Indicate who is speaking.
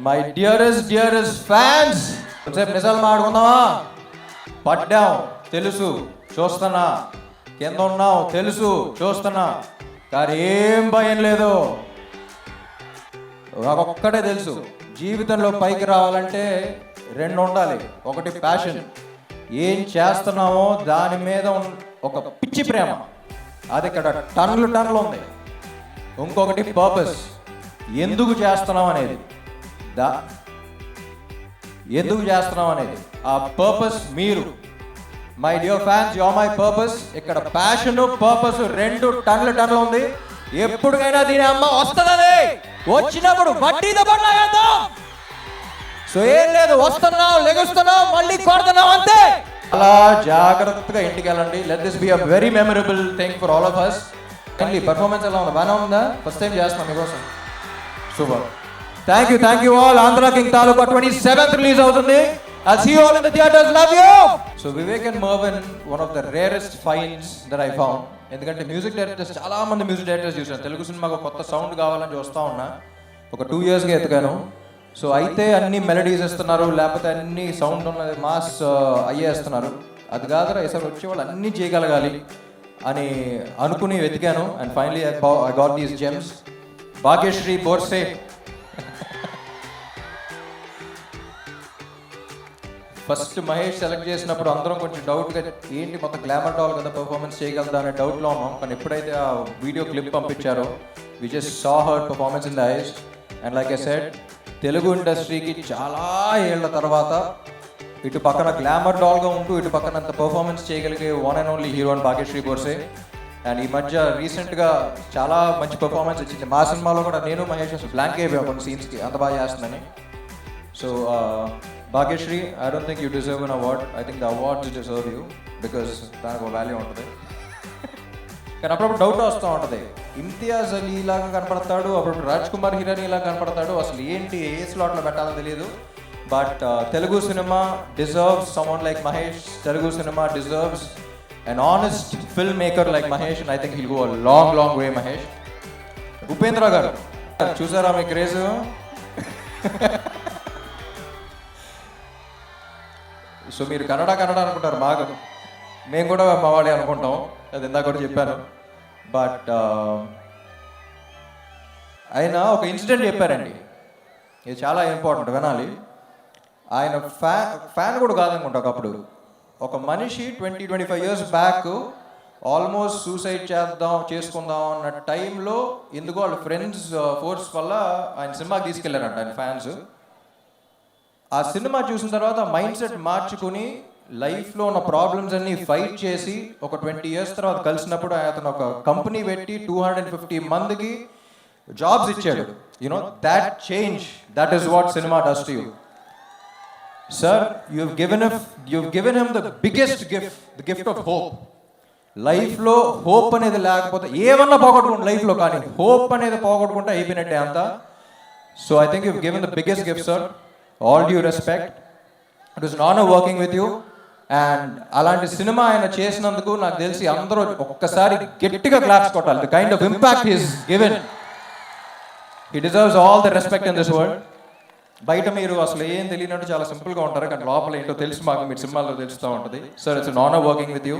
Speaker 1: My dearest dearest fans కొంచెంసేపు నిజాలు మాడుకుందామా పడ్డాం తెలుసు చూస్తున్నా. కింద ఉన్నావు తెలుసు చూస్తున్నా. కానీ ఏం భయం లేదు. ఒక్కటే తెలుసు జీవితంలో పైకి రావాలంటే రెండు ఉండాలి. ఒకటి ప్యాషన్ ఏం చేస్తున్నామో దాని మీద ఒక పిచ్చి ప్రేమ. అది ఇక్కడ టన్నులు టన్నులు ఉంది. ఇంకొకటి పర్పస్ ఎందుకు చేస్తున్నాం అనేది. దా ఎందుకు చేస్తున్నాం అనేది? ఆ పర్పస్ మీరు. My dear fans yo my purpose ఇక్కడ ప్యాషన్ పర్పస్ రెండు టన్నుల టన్నులు ఉంది. ఎప్పుడుకైనా దీని అమ్మ వస్తుంది వచ్చినప్పుడు వడ్డీతో సో ఏం లేదు వస్తున్నాం లెగుస్తున్నాం మళ్ళీ కొడుతున్నాం అంతే. అలా జాగ్రత్తగా ఇంటికి వెళ్ళండి let this be a very memorable thing for all of us kindly performance ఎలా ఉంది? బాగానే ఉందా? ఫస్ట్ టైం చేస్తున్నాం మీకోసం. Super thank you thank you all Andhra king Taluka twenty seventh release అవుతుంది. I see all in the theatres Love you. So Vivek and Mervin, one of the rarest finds that I found. ఎందుకంటే music directors చాలా మంది music directors చూసాను తెలుగు సినిమాకు కొత్త sound కావాలని చూస్తూ ఉన్నా. ఒక టూ ఇయర్స్గా ఎత్తుకాను సో అయితే అన్ని మెలడీస్ ఇస్తున్నారు లేకపోతే అన్ని సౌండ్ ఉన్నది మాస్ uh, అయ్యేస్తున్నారు అది కాదురా ఈసారి వచ్చే వాళ్ళు అన్నీ చేయగలగాలి అని అనుకుని వెతికాను. And finally I got these gems Bhagyashri Borse first Mahesh select చేసినప్పుడు అందరం కొంచెం డౌట్గా ఏంటి మొత్తం గ్లామర్ డాల్ కదా పర్ఫార్మెన్స్ చేయగలదా? అనే డౌట్లో ఉన్నాం. కానీ ఎప్పుడైతే ఆ వీడియో క్లిప్ పంపించారో we just saw her performance in the eyes and like I said Telugu ఇండస్ట్రీకి చాలా ఏళ్ళ తర్వాత ఇటు పక్కన గ్లామర్ డాల్గా ఉంటూ ఇటు పక్కన అంత పర్ఫార్మెన్స్ చేయగలిగే one and only hero and Bhagyashri Borse. And ఈ మధ్య రీసెంట్గా చాలా మంచి పర్ఫార్మెన్స్ ఇచ్చింది. మా సినిమాలో కూడా నేను మహేష్ బ్లాంక్ అయిపోయాం కొన్ని సీన్స్కి అంత బాగా చేస్తుందని. So uh, Bhagyashri I don't think you deserve an award I think the awards deserve you because దానికి ఒక వాల్యూ ఉంటుంది. కానీ అప్పుడప్పుడు డౌట్ వస్తూ ఉంటుంది. ఇమ్తియాజ్ అలీ ఇలాగా కనపడతాడు అప్పుడు రాజ్ కుమార్ హిరానీ ఇలా కనపడతాడు. అసలు ఏంటి ఏ స్లాట్లో పెట్టాలో తెలియదు but uh, Telugu cinema deserves someone like Mahesh Telugu cinema deserves and honest film maker like Mahesh and I think he'll go long long way Mahesh Upendra garu చూసారా మీ క్రేజ్ సో మీరు కన్నడ కన్నడ అనుకుంటారు బాగా. మేము కూడా మావాడి అనుకుంటాం. అది ఇందాక కూడా చెప్పాను. బట్ uh, ఆయన ఒక ఇన్సిడెంట్ చెప్పారండి. ఇది చాలా ఇంపార్టెంట్ వినాలి. ఆయన ఫ్యా ఫ్యాన్ కూడా కాదనుకుంటా ఒకప్పుడు. ఒక మనిషి twenty twenty five years back almost suicide చేద్దాం చేసుకుందాం అన్న టైంలో ఎందుకో వాళ్ళ ఫ్రెండ్స్ ఫోర్స్ uh, వల్ల ఆయన సినిమాకి తీసుకెళ్ళారంట ఆయన ఫ్యాన్స్ ఆ సినిమా చూసిన తర్వాత మైండ్ సెట్ మార్చుకుని లైఫ్లో ఉన్న ప్రాబ్లమ్స్ అన్ని ఫైట్ చేసి ఒక ట్వంటీ ఇయర్స్ తర్వాత కలిసినప్పుడు అతను ఒక కంపెనీ పెట్టి టూ హండ్రెడ్ ఫిఫ్టీ మందికి జాబ్స్ ఇచ్చాడు. You know that change that is what cinema does to you sir you given you given him the biggest gift the gift of hope లైఫ్లో hope అనేది లేకపోతే ఏమన్నా పోగొట్టుకుంటే లైఫ్లో కానీ హోప్ అనేది పోగొట్టుకుంటే అయిపోయినట్టే అంతా. So I think you given the biggest gift sir all due respect it was non working with you and అలాంటి సినిమా ఆయన చేసినందుకు నాకు తెలిసి అందరూ ఒక్కసారి గట్టిగా క్లాప్స్ కొట్టాలి. The kind of impact is given he deserves all the respect in this world బయట మీరు అసలు ఏం తెలియనట్టు చాలా సింపుల్గా ఉంటారు. కానీ లోపల ఏంటో తెలిసి మాకు మీరు సినిమాల్లో తెలుస్తూ ఉంటుంది. Sir it's non working with you